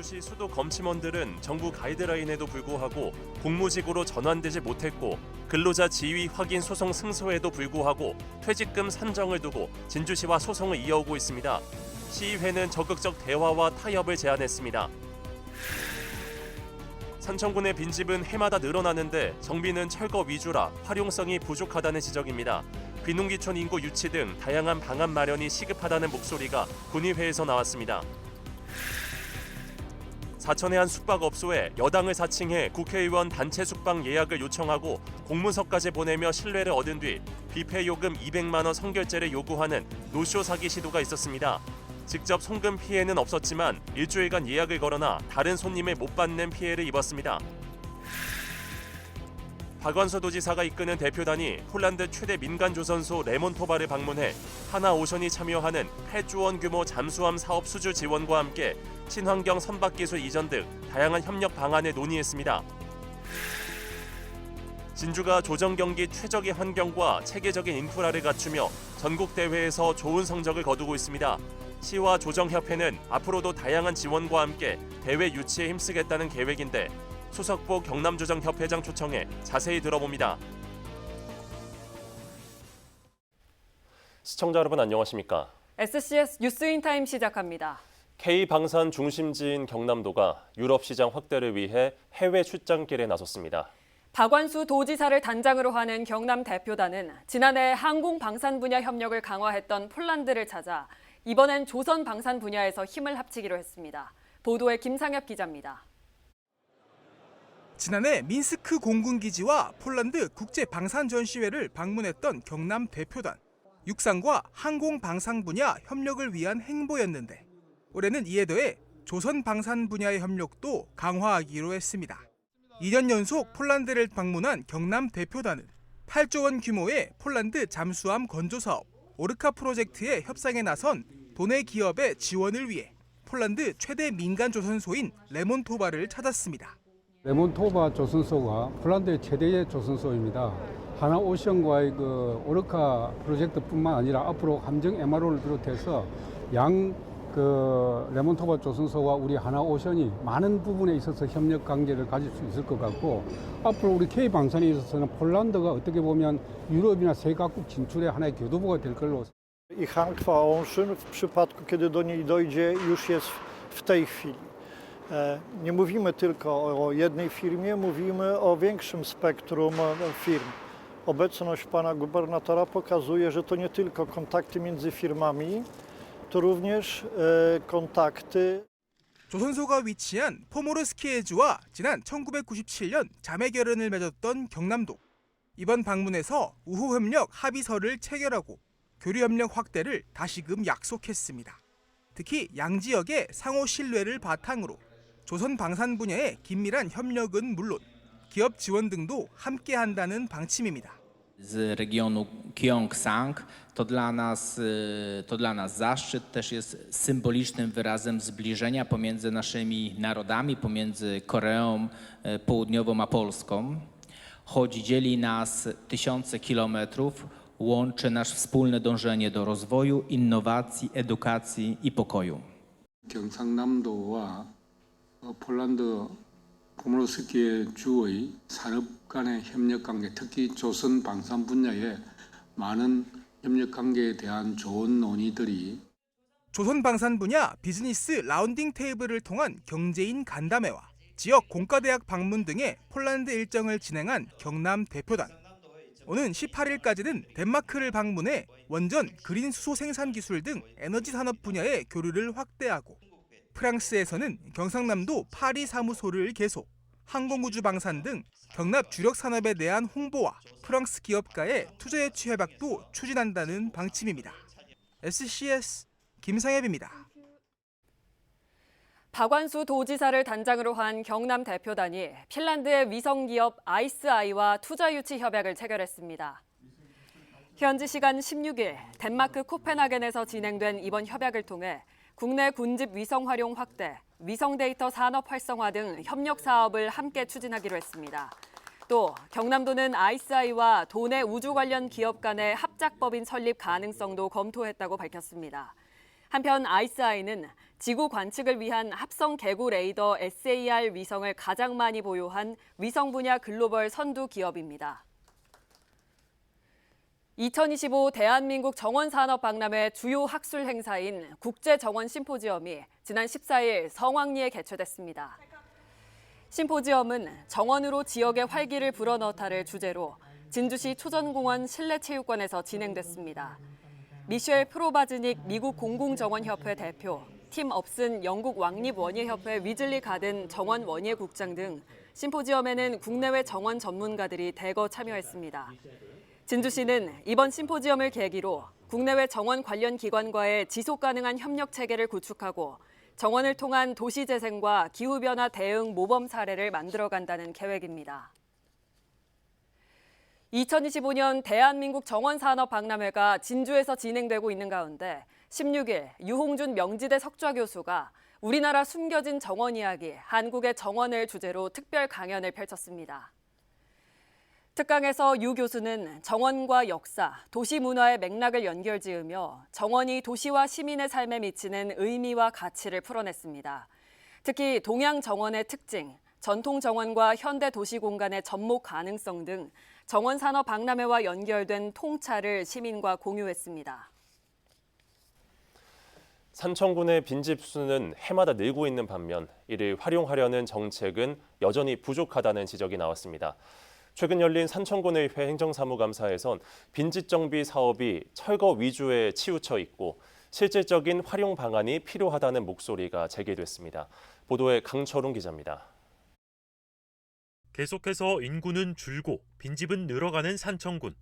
진주시 수도 검침원들은 정부 가이드라인에도 불구하고 공무직으로 전환되지 못했고 근로자 지위 확인 소송 승소에도 불구하고 퇴직금 산정을 두고 진주시와 소송을 이어오고 있습니다. 시의회는 적극적 대화와 타협을 제안했습니다. 산청군의 빈집은 해마다 늘어나는데 정비는 철거 위주라 활용성이 부족하다는 지적입니다. 귀농귀촌 인구 유치 등 다양한 방안 마련이 시급하다는 목소리가 군의회에서 나왔습니다. 사천의 한 숙박업소에 여당을 사칭해 국회의원 단체 숙박 예약을 요청하고 공문서까지 보내며 신뢰를 얻은 뒤 비폐 요금 200만 원 선결제를 요구하는 노쇼 사기 시도가 있었습니다. 직접 송금 피해는 없었지만 일주일간 예약을 걸어나 다른 손님을 못 받는 피해를 입었습니다. 박원서 도지사가 이끄는 대표단이 폴란드 최대 민간 조선소 레몬토바를 방문해 하나오션이 참여하는 8조 원 규모 잠수함 사업 수주 지원과 함께 친환경 선박 기술 이전 등 다양한 협력 방안을 논의했습니다. 진주가 조정 경기 최적의 환경과 체계적인 인프라를 갖추며 전국 대회에서 좋은 성적을 거두고 있습니다. 시와 조정협회는 앞으로도 다양한 지원과 함께 대회 유치에 힘쓰겠다는 계획인데 소석보 경남조정협회장 초청해 자세히 들어봅니다. 시청자 여러분 안녕하십니까? SCS 뉴스인 타임 시작합니다. K 방산 중심지인 경남도가 유럽 시장 확대를 위해 해외 출장길에 나섰습니다. 박완수 도지사를 단장으로 하는 경남 대표단은 지난해 항공 방산 분야 협력을 강화했던 폴란드를 찾아 이번엔 조선 방산 분야에서 힘을 합치기로 했습니다. 보도에 김상엽 기자입니다. 지난해 민스크 공군기지와 폴란드 국제 방산 전시회를 방문했던 경남 대표단. 육상과 항공 방산 분야 협력을 위한 행보였는데 올해는 이에 더해 조선 방산 분야의 협력도 강화하기로 했습니다. 2년 연속 폴란드를 방문한 경남 대표단은 8조 원 규모의 폴란드 잠수함 건조 사업 오르카 프로젝트의 협상에 나선 도내 기업의 지원을 위해 폴란드 최대 민간 조선소인 레몬토바를 찾았습니다. 레몬토바 조선소가 폴란드의 최대의 조선소입니다. 하나 오션과의 그 오르카 프로젝트뿐만 아니라 앞으로 함정 MRO를 비롯해서 양 그 레몬토바 조선소와 우리 하나오션이 많은 부분에 있어서 협력 관계를 가질 수 있을 것 같고 앞으로 우리 K 방산에 있어서는 폴란드가 어떻게 보면 유럽이나 세 각국 진출의 하나의 교두보가 될 걸로 I Hankwa Olszyn w przypadku, kiedy do niej dojdzie, już jest w tej chwili. E, Nie mówimy tylko o jednej firmie, mówimy o większym spektrum e, firm. Obecność pana gubernatora pokazuje, że to nie tylko kontakty między firmami, to również e, kontakty 조선소가 위치한 포모르스키에주와 지난 1997년 자매 결연을 맺었던 경남도. 이번 방문에서 우호 협력 합의서를 체결하고 교류 협력 확대를 다시금 약속했습니다. 특히 양 지역의 상호 신뢰를 바탕으로 조선 방산 분야의 긴밀한 협력은 물론 기업 지원 등도 함께 한다는 방침입니다. z regionu Gyeongsang. To dla, nas, y, to dla nas zaszczyt, też jest symbolicznym wyrazem zbliżenia pomiędzy naszymi narodami, pomiędzy Koreą y, Południową a Polską. Choć dzieli nas tysiące kilometrów, łączy nasz wspólne dążenie do rozwoju, innowacji, edukacji i pokoju. 경상남도와 어, 폴란드 포모르스키의 주의 산업 간의 협력 관계, 특히 조선 방산 분야에 많은 협력 관계에 대한 좋은 논의들이 조선 방산 분야 비즈니스 라운딩 테이블을 통한 경제인 간담회와 지역 공과대학 방문 등의 폴란드 일정을 진행한 경남 대표단. 오는 18일까지는 덴마크를 방문해 원전 그린 수소 생산 기술 등 에너지 산업 분야의 교류를 확대하고 프랑스에서는 경상남도 파리 사무소를 개소, 항공우주 방산 등 경납 주력 산업에 대한 홍보와 프랑스 기업가의 투자 유치 협약도 추진한다는 방침입니다. SCS 김상엽입니다. 박완수 도지사를 단장으로 한 경남 대표단이 핀란드의 위성 기업 아이스아이와 투자 유치 협약을 체결했습니다. 현지 시간 16일 덴마크 코펜하겐에서 진행된 이번 협약을 통해 국내 군집 위성 활용 확대, 위성 데이터 산업 활성화 등 협력 사업을 함께 추진하기로 했습니다. 또 경남도는 아이스아이와 도내 우주 관련 기업 간의 합작법인 설립 가능성도 검토했다고 밝혔습니다. 한편 아이스아이는 지구 관측을 위한 합성 개구 레이더 SAR 위성을 가장 많이 보유한 위성 분야 글로벌 선두 기업입니다. 2025 대한민국 정원산업 박람회 주요 학술 행사인 국제정원 심포지엄이 지난 14일 성황리에 개최됐습니다. 심포지엄은 정원으로 지역의 활기를 불어넣다를 주제로 진주시 초전공원 실내체육관에서 진행됐습니다. 미셸 프로바즈닉 미국 공공정원협회 대표, 팀 업슨 영국 왕립원예협회 위즐리 가든 정원 원예국장 등 심포지엄에는 국내외 정원 전문가들이 대거 참여했습니다. 진주시는 이번 심포지엄을 계기로 국내외 정원 관련 기관과의 지속 가능한 협력 체계를 구축하고 정원을 통한 도시 재생과 기후 변화 대응 모범 사례를 만들어간다는 계획입니다. 2025년 대한민국 정원산업 박람회가 진주에서 진행되고 있는 가운데 16일 유홍준 명지대 석좌 교수가 우리나라 숨겨진 정원 이야기, 한국의 정원을 주제로 특별 강연을 펼쳤습니다. 특강에서 유 교수는 정원과 역사, 도시 문화의 맥락을 연결지으며 정원이 도시와 시민의 삶에 미치는 의미와 가치를 풀어냈습니다. 특히 동양 정원의 특징, 전통 정원과 현대 도시 공간의 접목 가능성 등 정원 산업 박람회와 연결된 통찰을 시민과 공유했습니다. 산청군의 빈집 수는 해마다 늘고 있는 반면 이를 활용하려는 정책은 여전히 부족하다는 지적이 나왔습니다. 최근 열린 산청군의회 행정사무감사에선 빈집 정비 사업이 철거 위주에 치우쳐 있고 실질적인 활용 방안이 필요하다는 목소리가 제기됐습니다. 보도에 강철웅 기자입니다. 계속해서 인구는 줄고 빈집은 늘어가는 산청군.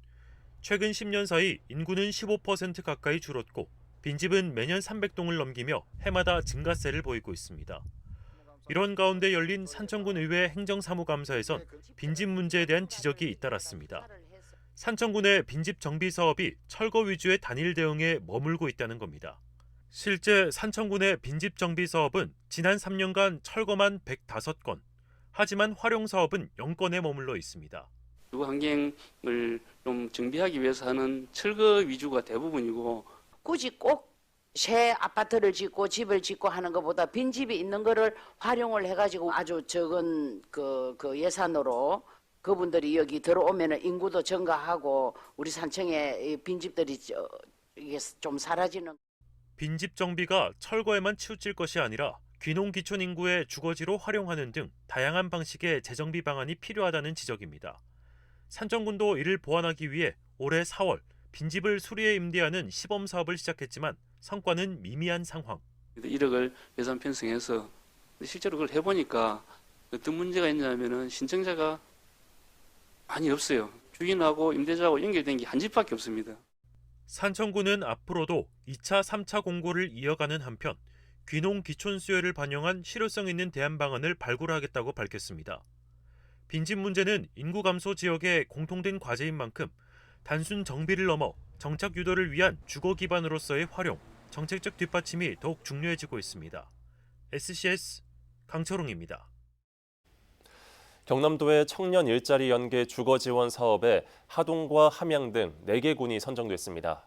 최근 10년 사이 인구는 15% 가까이 줄었고 빈집은 매년 300동을 넘기며 해마다 증가세를 보이고 있습니다. 이런 가운데 열린 산청군 의회 행정사무감사에선 빈집 문제에 대한 지적이 잇따랐습니다. 산청군의 빈집 정비 사업이 철거 위주의 단일 대응에 머물고 있다는 겁니다. 실제 산청군의 빈집 정비 사업은 지난 3년간 철거만 105건, 하지만 활용 사업은 0건에 머물러 있습니다. 주거 환경을 좀 정비하기 위해서 하는 철거 위주가 대부분이고 굳이 꼭 새 아파트를 짓고 집을 짓고 하는 것보다 빈 집이 있는 거를 활용을 해가지고 아주 적은 그, 그 예산으로 그분들이 여기 들어오면은 인구도 증가하고 우리 산청에 빈집들이 좀 사라지는 빈집 정비가 철거에만 치우칠 것이 아니라 귀농 기촌 인구의 주거지로 활용하는 등 다양한 방식의 재정비 방안이 필요하다는 지적입니다. 산청군도 이를 보완하기 위해 올해 4월 빈집을 수리해 임대하는 시범 사업을 시작했지만 성과는 미미한 상황. 1억을 예산 편성해서 실제로 그걸 해보니까 어떤 문제가 있냐면은 신청자가 많이 없어요. 주인하고 임대자하고 연결된 게 한 집밖에 없습니다. 산청군은 앞으로도 2차, 3차 공고를 이어가는 한편 귀농 기촌 수요를 반영한 실효성 있는 대안 방안을 발굴하겠다고 밝혔습니다. 빈집 문제는 인구 감소 지역의 공통된 과제인 만큼 단순 정비를 넘어 정착 유도를 위한 주거 기반으로서의 활용, 정책적 뒷받침이 더욱 중요해지고 있습니다. SCS 강철웅입니다. 경남도의 청년 일자리 연계 주거 지원 사업에 하동과 함양 등 4개 군이 선정됐습니다.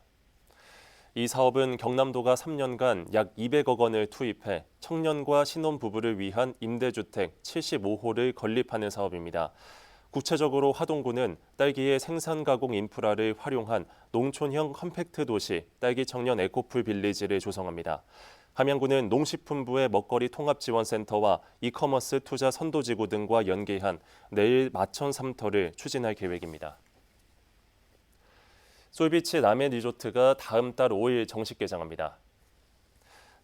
이 사업은 경남도가 3년간 약 200억 원을 투입해 청년과 신혼부부를 위한 임대주택 75호를 건립하는 사업입니다. 구체적으로 하동구는 딸기의 생산 가공 인프라를 활용한 농촌형 컴팩트 도시 딸기 청년 에코풀 빌리지를 조성합니다. 함양구는 농식품부의 먹거리 통합지원센터와 이커머스 투자 선도지구 등과 연계한 내일 마천 삼터를 추진할 계획입니다. 솔비치 남해 리조트가 다음 달 5일 정식 개장합니다.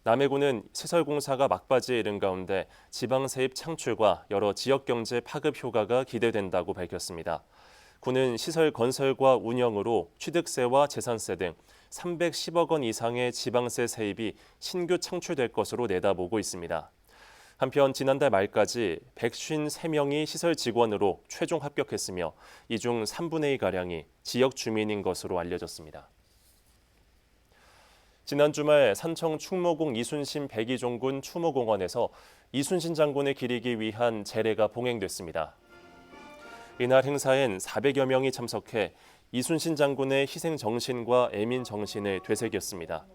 남해군은 시설공사가 막바지에 이른 가운데 지방 세입 창출과 여러 지역 경제 파급 효과가 기대된다고 밝혔습니다. 군은 시설 건설과 운영으로 취득세와 재산세 등 310억 원 이상의 지방세 세입이 신규 창출될 것으로 내다보고 있습니다. 한편 지난달 말까지 153명이 시설 직원으로 최종 합격했으며 이 중 3분의 2가량이 지역 주민인 것으로 알려졌습니다. 지난 주말 산청 충무공 이순신 백이종군 추모공원에서 이순신 장군을 기리기 위한 제례가 봉행됐습니다. 이날 행사엔 400여 명이 참석해 이순신 장군의 희생 정신과 애민 정신을 되새겼습니다.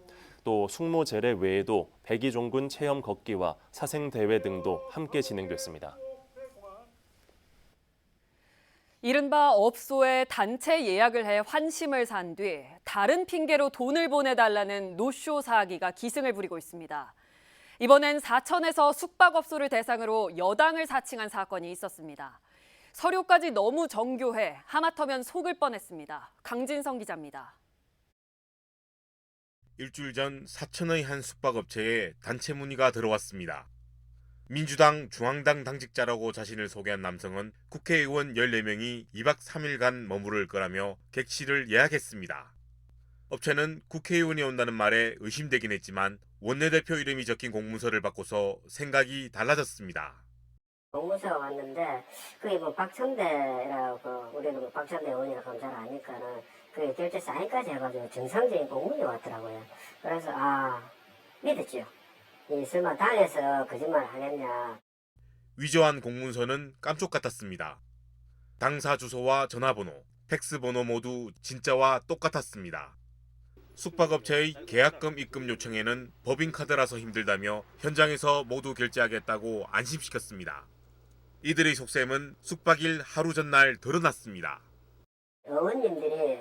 또 숙모 제례 외에도 백이종군 체험 걷기와 사생 대회 등도 함께 진행됐습니다. 이른바 업소에 단체 예약을 해 환심을 산 뒤 다른 핑계로 돈을 보내달라는 노쇼 사기가 기승을 부리고 있습니다. 이번엔 사천에서 숙박업소를 대상으로 여당을 사칭한 사건이 있었습니다. 서류까지 너무 정교해 하마터면 속을 뻔했습니다. 강진성 기자입니다. 일주일 전 사천의 한 숙박업체에 단체 문의가 들어왔습니다. 민주당 중앙당 당직자라고 자신을 소개한 남성은 국회의원 14명이 2박 3일간 머무를 거라며 객실을 예약했습니다. 업체는 국회의원이 온다는 말에 의심되긴 했지만 원내대표 이름이 적힌 공문서를 받고서 생각이 달라졌습니다. 공무서가 왔는데 그게 뭐 박천대라고 우리는 뭐 박천대 의원이라고 하면 잘 아니까는 그 결제 사인까지 해가지고 정상적인 공문이 왔더라고요. 그래서 아 믿었죠. 이 설마 당에서 거짓말 하겠냐. 위조한 공문서는 깜쪽 같았습니다. 당사 주소와 전화번호, 팩스 번호 모두 진짜와 똑같았습니다. 숙박업체의 계약금 입금 요청에는 법인카드라서 힘들다며 현장에서 모두 결제하겠다고 안심시켰습니다. 이들의 속셈은 숙박일 하루 전날 드러났습니다. 의원님들이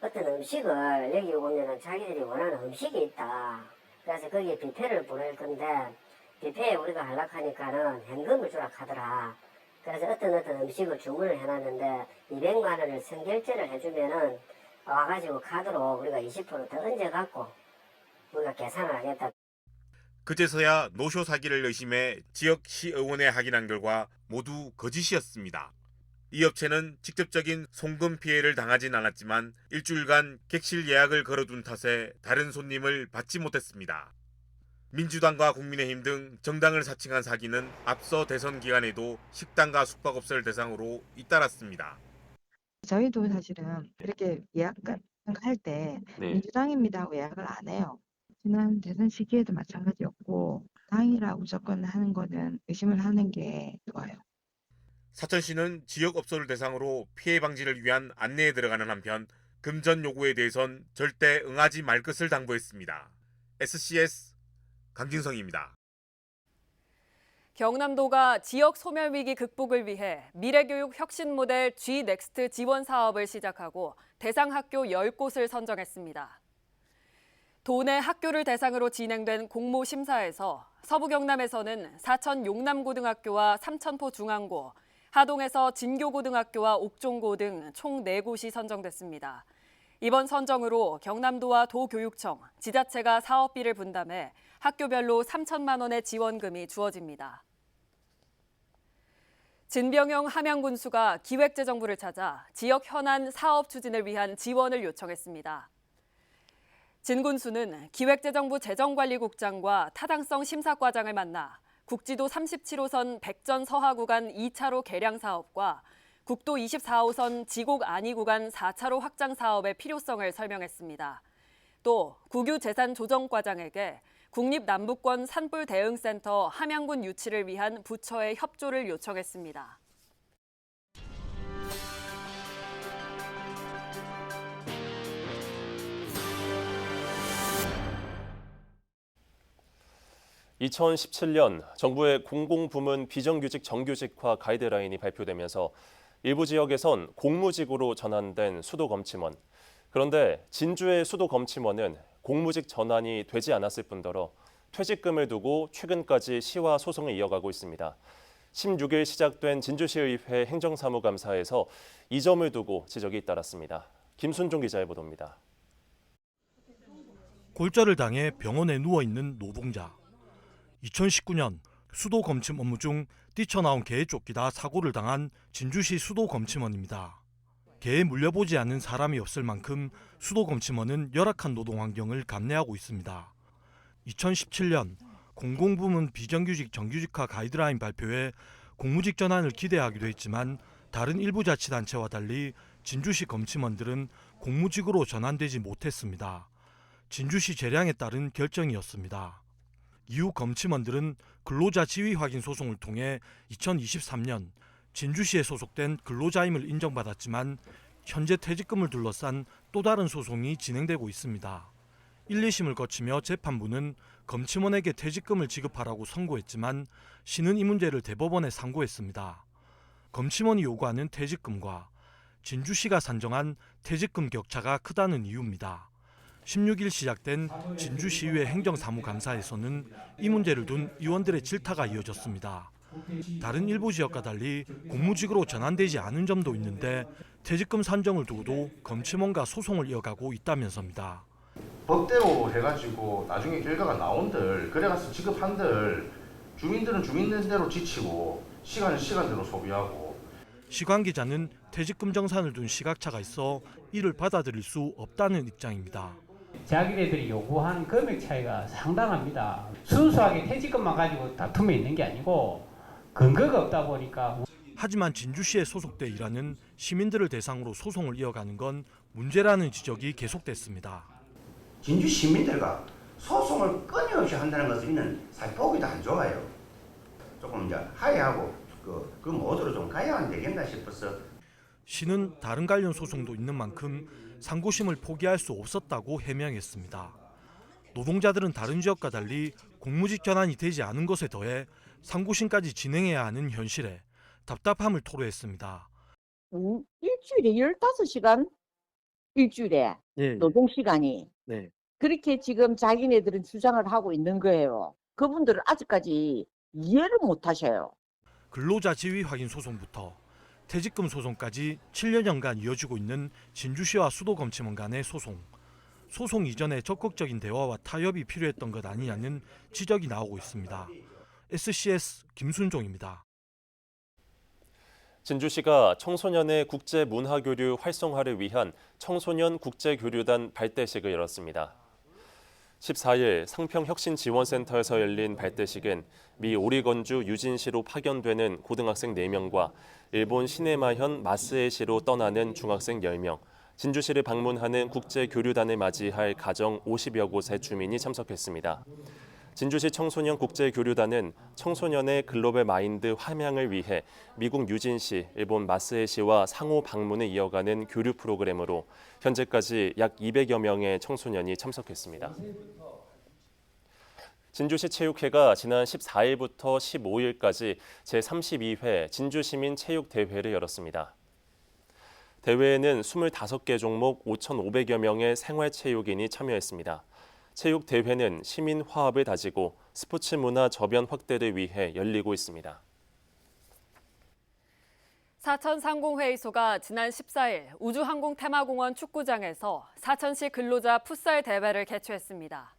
어떤 음식을 여기 오면은 자기들이 원하는 음식이 있다. 그래서 거기에 뷔페를 보낼 건데 뷔페에 우리가 하락하니까는 현금을 주라 하더라. 그래서 어떤 어떤 음식을 주문을 해놨는데 200만 원을 선결제를 해주면은 와가지고 카드로 우리가 20%더 얹어갖고 우리가 계산을 하겠다. 그제서야 노쇼 사기를 의심해 지역 시의원에 확인한 결과 모두 거짓이었습니다. 이 업체는 직접적인 송금 피해를 당하진 않았지만 일주일간 객실 예약을 걸어둔 탓에 다른 손님을 받지 못했습니다. 민주당과 국민의힘 등 정당을 사칭한 사기는 앞서 대선 기간에도 식당과 숙박업소를 대상으로 잇따랐습니다. 저희도 사실은 이렇게 예약 같은 거할때 민주당입니다 하고 예약을 안 해요. 지난 대선 시기에도 마찬가지였고 당이라 무조건 하는 거는 의심을 하는 게 좋아요. 사천시는 지역 업소를 대상으로 피해 방지를 위한 안내에 들어가는 한편 금전 요구에 대해선 절대 응하지 말 것을 당부했습니다. SCS 강진성입니다. 경남도가 지역 소멸 위기 극복을 위해 미래교육 혁신 모델 G-넥스트 지원 사업을 시작하고 대상 학교 10곳을 선정했습니다. 도내 학교를 대상으로 진행된 공모 심사에서 서부 경남에서는 사천 용남고등학교와 삼천포 중앙고, 하동에서 진교고등학교와 옥종고 등 총 4곳이 선정됐습니다. 이번 선정으로 경남도와 도교육청, 지자체가 사업비를 분담해 학교별로 3천만 원의 지원금이 주어집니다. 진병영 함양군수가 기획재정부를 찾아 지역 현안 사업 추진을 위한 지원을 요청했습니다. 진 군수는 기획재정부 재정관리국장과 타당성 심사과장을 만나 국지도 37호선 백전 서하 구간 2차로 개량 사업과 국도 24호선 지곡 안이 구간 4차로 확장 사업의 필요성을 설명했습니다. 또 국유 재산 조정 과장에게 국립남북권 산불 대응센터 함양군 유치를 위한 부처의 협조를 요청했습니다. (2017년) 정부의 공공부문 비정규직 정규직화 가이드라인이 발표되면서 일부 지역에선 공무직으로 전환된 수도검침원. 그런데 진주의 수도검침원은 공무직 전환이 되지 않았을 뿐더러 퇴직금을 두고 최근까지 시와 소송을 이어가고 있습니다. 16일 시작된 진주시의회 행정사무감사에서 이 점을 두고 지적이 잇따랐습니다. 김순종 기자의 보도입니다. 골절을 당해 병원에 누워 있는 노동자. 2019년 수도 검침 업무 중 뛰쳐나온 개에 쫓기다 사고를 당한 진주시 수도 검침원입니다. 개에 물려보지 않는 사람이 없을 만큼 수도 검침원은 열악한 노동 환경을 감내하고 있습니다. 2017년 공공부문 비정규직 정규직화 가이드라인 발표에 공무직 전환을 기대하기도 했지만 다른 일부 자치단체와 달리 진주시 검침원들은 공무직으로 전환되지 못했습니다. 진주시 재량에 따른 결정이었습니다. 이후 검침원들은 근로자 지위 확인 소송을 통해 2023년 진주시에 소속된 근로자임을 인정받았지만 현재 퇴직금을 둘러싼 또 다른 소송이 진행되고 있습니다. 1, 2심을 거치며 재판부는 검침원에게 퇴직금을 지급하라고 선고했지만 시는 이 문제를 대법원에 상고했습니다. 검침원이 요구하는 퇴직금과 진주시가 산정한 퇴직금 격차가 크다는 이유입니다. 16일 시작된 진주시의회 행정사무감사에서는 이 문제를 둔 의원들의 질타가 이어졌습니다. 다른 일부 지역과 달리 공무직으로 전환되지 않은 점도 있는데 퇴직금 산정을 두고도 검침원과 소송을 이어가고 있다면서입니다. 법대로 해가지고 나중에 결과가 나온들 그래가서 지급한들 주민들은 주민들대로 지치고 시간은 시간대로 소비하고 시관 기자는 퇴직금 정산을 둔 시각차가 있어 이를 받아들일 수 없다는 입장입니다. 자기네들이 요구하는 금액 차이가 상당합니다. 순수하게 퇴직금만 가지고 다툼이 있는 게 아니고 근거가 없다 보니까 하지만 진주시에 소속돼 일하는 시민들을 대상으로 소송을 이어가는 건 문제라는 지적이 계속됐습니다. 진주 시민들과 소송을 끊임없이 한다는 것은 이는 사실 보기도 안 좋아요. 조금 이제 하야하고 그, 그 모드로 좀 가야 안 되겠나 싶어서 시는 다른 관련 소송도 있는 만큼 상고심을 포기할 수 없었다고 해명했습니다. 노동자들은 다른 지역과 달리 공무직 전환이 되지 않은 것에 더해 상고심까지 진행해야 하는 현실에 답답함을 토로했습니다. 음, 일주일에 15시간? 일주일에 네. 노동 시간이 네. 그렇게 지금 자기네들은 주장을 하고 있는 거예요. 그분들은 아직까지 이해를 못 하셔요. 근로자 지위 확인 소송부터 퇴직금 소송까지 7년여간 이어지고 있는 진주시와 수도검침원 간의 소송. 소송 이전에 적극적인 대화와 타협이 필요했던 것 아니냐는 지적이 나오고 있습니다. SCS 김순종입니다. 진주시가 청소년의 국제 문화 교류 활성화를 위한 청소년 국제 교류단 발대식을 열었습니다. 14일 상평혁신지원센터에서 열린 발대식은 미 오리건주 유진시로 파견되는 고등학생 4명과 일본 시네마현 마스에시로 떠나는 중학생 10명, 진주시를 방문하는 국제교류단을 맞이할 가정 50여 곳의 주민이 참석했습니다. 진주시 청소년 국제교류단은 청소년의 글로벌 마인드 함양을 위해 미국 유진시, 일본 마스에시와 상호 방문을 이어가는 교류 프로그램으로 현재까지 약 200여 명의 청소년이 참석했습니다. 진주시 체육회가 지난 14일부터 15일까지 제32회 진주시민 체육대회를 열었습니다. 대회에는 25개 종목 5,500여 명의 생활체육인이 참여했습니다. 체육대회는 시민 화합을 다지고 스포츠 문화 저변 확대를 위해 열리고 있습니다. 사천 상공회의소가 지난 14일 우주항공 테마공원 축구장에서 사천시 근로자 풋살 대회를 개최했습니다.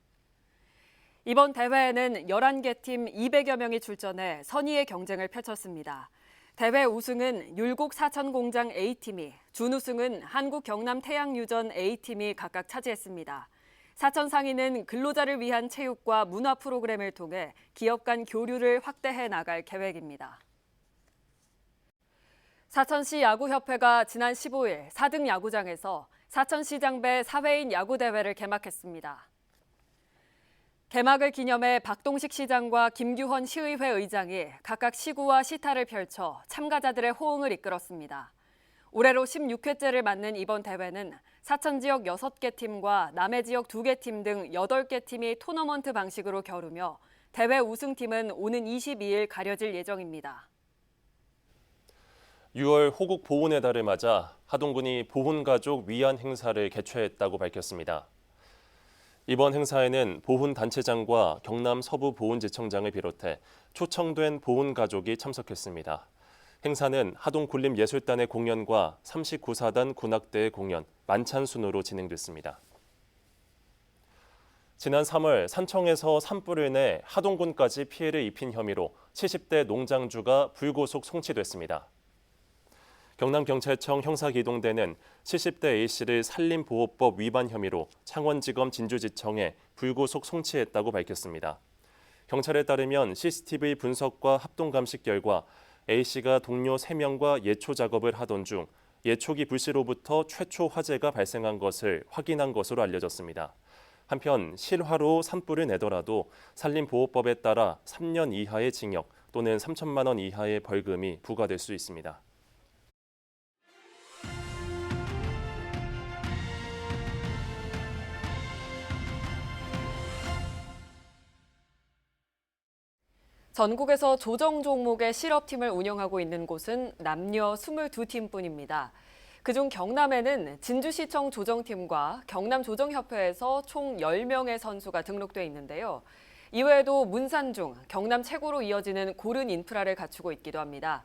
이번 대회에는 11개 팀 200여 명이 출전해 선의의 경쟁을 펼쳤습니다. 대회 우승은 율곡 사천공장 A팀이, 준우승은 한국 경남 태양유전 A팀이 각각 차지했습니다. 사천 상인은 근로자를 위한 체육과 문화 프로그램을 통해 기업 간 교류를 확대해 나갈 계획입니다. 사천시 야구협회가 지난 15일 4등 야구장에서 사천시 장배 사회인 야구대회를 개막했습니다. 개막을 기념해 박동식 시장과 김규헌 시의회 의장이 각각 시구와 시타를 펼쳐 참가자들의 호응을 이끌었습니다. 올해로 16회째를 맞는 이번 대회는 사천 지역 6개 팀과 남해 지역 2개 팀 등 8개 팀이 토너먼트 방식으로 겨루며 대회 우승팀은 오는 22일 가려질 예정입니다. 6월 호국 보훈의 달을 맞아 하동군이 보훈 가족 위안 행사를 개최했다고 밝혔습니다. 이번 행사에는 보훈 단체장과 경남 서부 보훈지청장을 비롯해 초청된 보훈 가족이 참석했습니다. 행사는 하동군림예술단의 공연과 39사단 군악대의 공연, 만찬 순으로 진행됐습니다. 지난 3월 산청에서 산불을 내 하동군까지 피해를 입힌 혐의로 70대 농장주가 불구속 송치됐습니다. 경남경찰청 형사기동대는 70대 A씨를 산림보호법 위반 혐의로 창원지검 진주지청에 불구속 송치했다고 밝혔습니다. 경찰에 따르면 CCTV 분석과 합동감식 결과 A씨가 동료 3명과 예초 작업을 하던 중 예초기 불씨로부터 최초 화재가 발생한 것을 확인한 것으로 알려졌습니다. 한편 실화로 산불을 내더라도 산림보호법에 따라 3년 이하의 징역 또는 3천만 원 이하의 벌금이 부과될 수 있습니다. 전국에서 조정 종목의 실업팀을 운영하고 있는 곳은 남녀 22팀뿐입니다. 그중 경남에는 진주시청 조정팀과 경남조정협회에서 총 10명의 선수가 등록돼 있는데요. 이외에도 문산 중, 경남 최고로 이어지는 고른 인프라를 갖추고 있기도 합니다.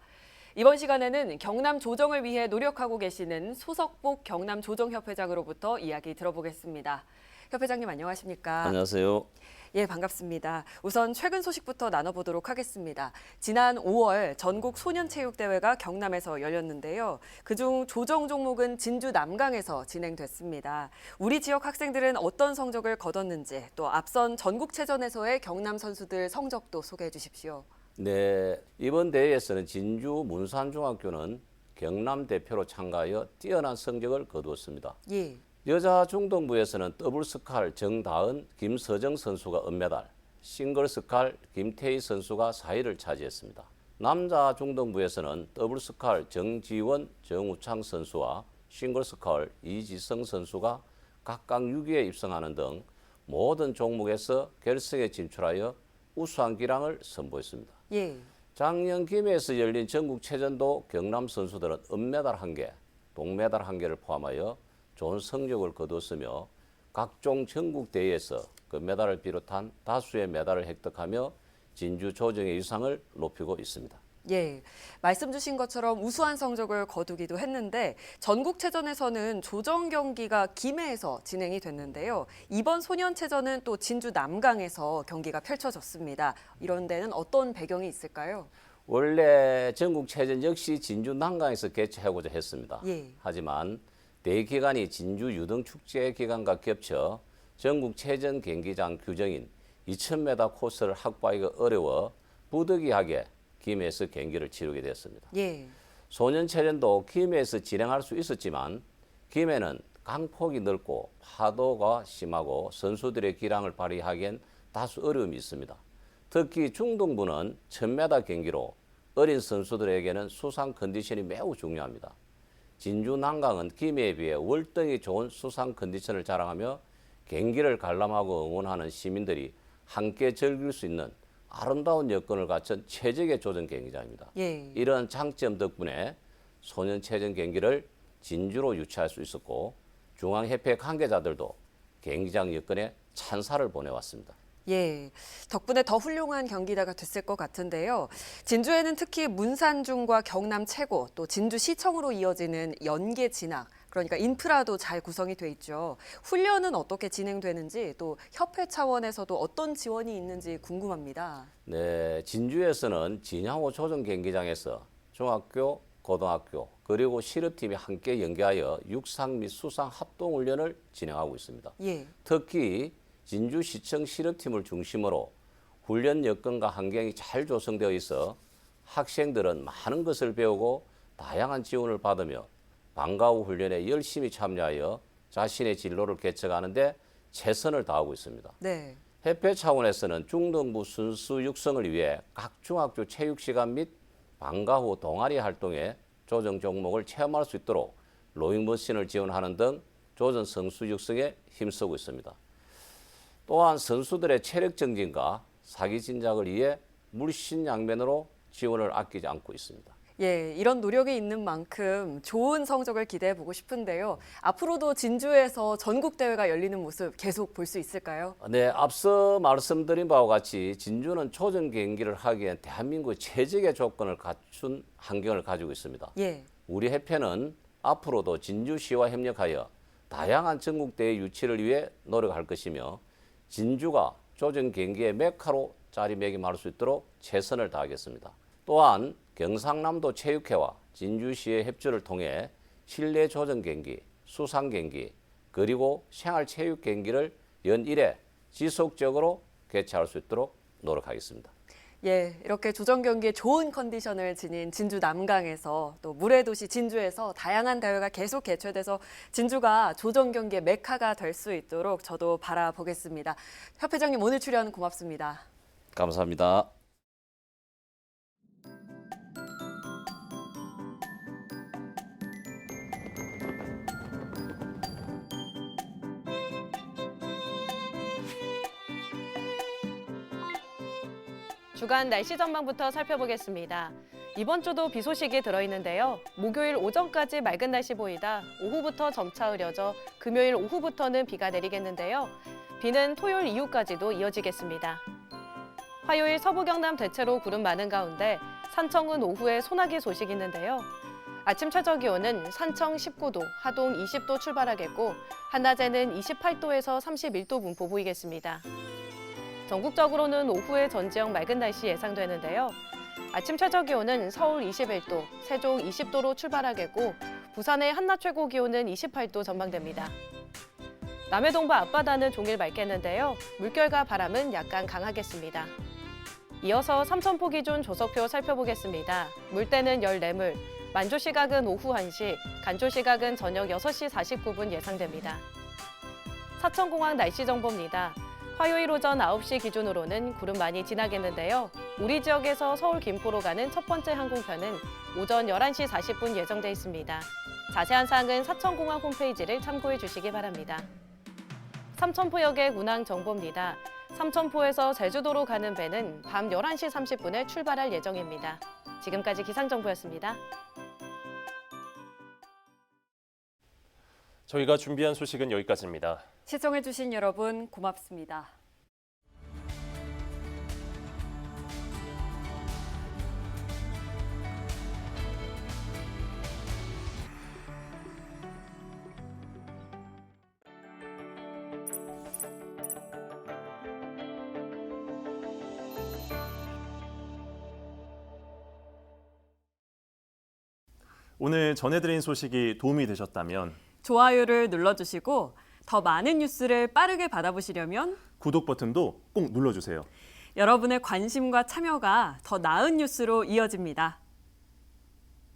이번 시간에는 경남 조정을 위해 노력하고 계시는 소석복 경남 조정협회장으로부터 이야기 들어보겠습니다. 협 회장님 안녕하십니까? 안녕하세요. 예, 반갑습니다. 우선 최근 소식부터 나눠보도록 하겠습니다. 지난 5월 전국 소년체육대회가 경남에서 열렸는데요. 그중 조정 종목은 진주 남강에서 진행됐습니다. 우리 지역 학생들은 어떤 성적을 거뒀는지 또 앞선 전국체전에서의 경남 선수들 성적도 소개해 주십시오. 네, 이번 대회에서는 진주 문산중학교는 경남 대표로 참가하여 뛰어난 성적을 거두었습니다. 예. 여자 중등부에서는 더블 스칼 정다은, 김서정 선수가 은메달, 싱글 스칼 김태희 선수가 4위를 차지했습니다. 남자 중등부에서는 더블 스칼 정지원, 정우창 선수와 싱글 스칼 이지성 선수가 각각 6위에 입성하는 등 모든 종목에서 결승에 진출하여 우수한 기량을 선보였습니다. 예. 작년 김해에서 열린 전국체전도 경남 선수들은 은메달 1개, 동메달 1개를 포함하여 좋은 성적을 거뒀으며 각종 전국 대회에서 그 메달을 비롯한 다수의 메달을 획득하며 진주 조정의 위상을 높이고 있습니다. 예, 말씀 주신 것처럼 우수한 성적을 거두기도 했는데 전국체전에서는 조정 경기가 김해에서 진행이 됐는데요. 이번 소년체전은 또 진주 남강에서 경기가 펼쳐졌습니다. 이런 데는 어떤 배경이 있을까요? 원래 전국체전 역시 진주 난강에서 개최하고자 했습니다. 예. 하지만 대기간이 진주 유등축제 기간과 겹쳐 전국 체전 경기장 규정인 2000m 코스를 확보하기가 어려워 부득이하게 김해에서 경기를 치르게 됐습니다. 예. 소년 체전도 김해에서 진행할 수 있었지만 김해는 강폭이 넓고 파도가 심하고 선수들의 기량을 발휘하기엔 다소 어려움이 있습니다. 특히 중등부는 1000m 경기로 어린 선수들에게는 수상 컨디션이 매우 중요합니다. 진주 난강은 김해에 비해 월등히 좋은 수상 컨디션을 자랑하며 경기를 관람하고 응원하는 시민들이 함께 즐길 수 있는 아름다운 여건을 갖춘 최적의 조정 경기장입니다. 예. 이런 장점 덕분에 소년 체전 경기를 진주로 유치할 수 있었고 중앙협회 관계자들도 경기장 여건에 찬사를 보내왔습니다. 예, 덕분에 더 훌륭한 경기다가 됐을 것 같은데요. 진주에는 특히 문산중과 경남 최고, 또 진주시청으로 이어지는 연계 진학, 그러니까 인프라도 잘 구성이 돼 있죠. 훈련은 어떻게 진행되는지, 또 협회 차원에서도 어떤 지원이 있는지 궁금합니다. 네, 진주에서는 진양호 조정 경기장에서 중학교, 고등학교 그리고 실업팀이 함께 연계하여 육상 및 수상 합동 훈련을 진행하고 있습니다. 예. 특히 진주시청 실업팀을 중심으로 훈련 여건과 환경이 잘 조성되어 있어 학생들은 많은 것을 배우고 다양한 지원을 받으며 방과 후 훈련에 열심히 참여하여 자신의 진로를 개척하는데 최선을 다하고 있습니다. 네. 협회 차원에서는 중등부 선수 육성을 위해 각 중학교 체육 시간 및 방과 후 동아리 활동에 조정 종목을 체험할 수 있도록 로잉머신을 지원하는 등 조정 선수 육성에 힘쓰고 있습니다. 또한 선수들의 체력 정진과 사기 진작을 위해 물신양면으로 지원을 아끼지 않고 있습니다. 예, 이런 노력이 있는 만큼 좋은 성적을 기대해 보고 싶은데요. 앞으로도 진주에서 전국 대회가 열리는 모습 계속 볼 수 있을까요? 네, 앞서 말씀드린 바와 같이 진주는 초전 경기를 하기엔 대한민국의 최적의 조건을 갖춘 환경을 가지고 있습니다. 예. 우리 협회는 앞으로도 진주시와 협력하여 다양한 전국 대회 유치를 위해 노력할 것이며 진주가 조정 경기의 메카로 자리매김할 수 있도록 최선을 다하겠습니다. 또한 경상남도 체육회와 진주시의 협조를 통해 실내 조정 경기, 수상 경기, 그리고 생활 체육 경기를 연일에 지속적으로 개최할 수 있도록 노력하겠습니다. 예, 이렇게 조정 경기에 좋은 컨디션을 지닌 진주 남강에서 또 물의 도시 진주에서 다양한 대회가 계속 개최돼서 진주가 조정 경기의 메카가 될 수 있도록 저도 바라보겠습니다. 협회장님 오늘 출연 고맙습니다. 감사합니다. 주간 날씨 전망부터 살펴보겠습니다. 이번 주도 비 소식이 들어있는데요. 목요일 오전까지 맑은 날씨 보이다 오후부터 점차 흐려져 금요일 오후부터는 비가 내리겠는데요. 비는 토요일 이후까지도 이어지겠습니다. 화요일 서부 경남 대체로 구름 많은 가운데 산청은 오후에 소나기 소식이 있는데요. 아침 최저 기온은 산청 19도, 하동 20도 출발하겠고 한낮에는 28도에서 31도 분포 보이겠습니다. 전국적으로는 오후에 전 지역 맑은 날씨 예상되는데요. 아침 최저 기온은 서울 21도, 세종 20도로 출발하겠고 부산의 한낮 최고 기온은 28도 전망됩니다. 남해 동부 앞바다는 종일 맑겠는데요. 물결과 바람은 약간 강하겠습니다. 이어서 삼천포 기준 조석표 살펴보겠습니다. 물때는 14물, 만조 시각은 오후 1시, 간조 시각은 저녁 6시 49분 예상됩니다. 사천공항 날씨 정보입니다. 화요일 오전 9시 기준으로는 구름 많이 지나겠는데요. 우리 지역에서 서울 김포로 가는 첫 번째 항공편은 오전 11시 40분 예정돼 있습니다. 자세한 사항은 사천공항 홈페이지를 참고해 주시기 바랍니다. 삼천포역의 운항 정보입니다. 삼천포에서 제주도로 가는 배는 밤 11시 30분에 출발할 예정입니다. 지금까지 기상정보였습니다. 저희가 준비한 소식은 여기까지입니다. 시청해주신 여러분 고맙습니다. 오늘 전해드린 소식이 도움이 되셨다면 좋아요를 눌러주시고 더 많은 뉴스를 빠르게 받아보시려면 구독 버튼도 꼭 눌러주세요. 여러분의 관심과 참여가 더 나은 뉴스로 이어집니다.